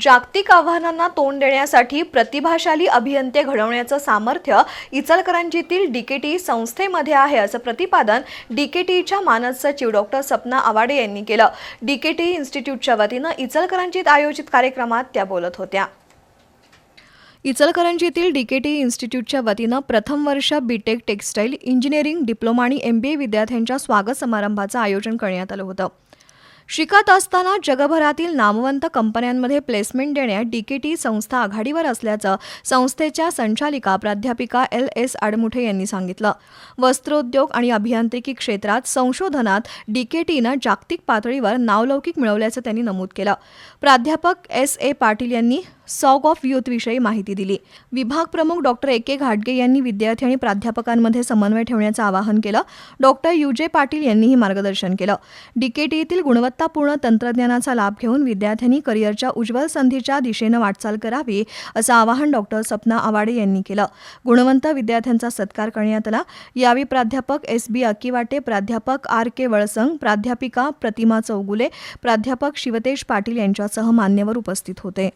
जागतिक आव्हानांना तोंड देण्यासाठी प्रतिभाशाली अभियंते घडवण्याचं सामर्थ्य इचलकरंजीतील डीकेटी संस्थेमध्ये आहे असं प्रतिपादन डीकेटीच्या मानद सचिव डॉक्टर सपना आवाडे यांनी केलं. डीकेटी इन्स्टिट्यूटच्या वतीनं इचलकरंजीत आयोजित कार्यक्रमात त्या बोलत होत्या. इचलकरंजीतील डीकेटी इन्स्टिट्यूटच्या वतीनं प्रथम वर्ष B Tech textile engineering diploma आणि एमबीए विद्यार्थ्यांच्या स्वागत समारंभाचं आयोजन करण्यात आलं होतं. शिकत असताना जगभरातील नामवंत कंपन्यांमध्ये प्लेसमेंट देण्यात डीकेटी संस्था आघाडीवर असल्याचं संस्थेच्या संचालिका प्राध्यापिका एल एस आडमुठे यांनी सांगितलं. वस्त्रोद्योग आणि अभियांत्रिकी क्षेत्रात संशोधनात डीकेटीनं जागतिक पातळीवर नावलौकिक मिळवल्याचं त्यांनी नमूद केलं. प्राध्यापक एस ए पाटील यांनी सॉग ऑफ यूथविषयी माहिती दिली. विभाग प्रमुख डॉक्टर ए. के. घाटगे यांनी विद्यार्थी आणि प्राध्यापकांमध्ये समन्वय ठेवण्याचं आवाहन केलं. Doctor U. जे. पाटील यांनीही मार्गदर्शन केलं. डीकेटीतील गुणवत्तापूर्ण तंत्रज्ञानाचा लाभ घेऊन विद्यार्थ्यांनी करिअरच्या उज्ज्वल संधीच्या दिशेनं वाटचाल करावी असं आवाहन डॉक्टर सपना आवाडे यांनी केलं. गुणवंत विद्यार्थ्यांचा सत्कार करण्यात आला. यावेळी प्राध्यापक एस. बी. अकिवाटे प्राध्यापक आर. के. वळसंग प्राध्यापिका प्रतिमा चौगुले प्राध्यापक शिवतेज पाटील यांच्यासह मान्यवर उपस्थित होते.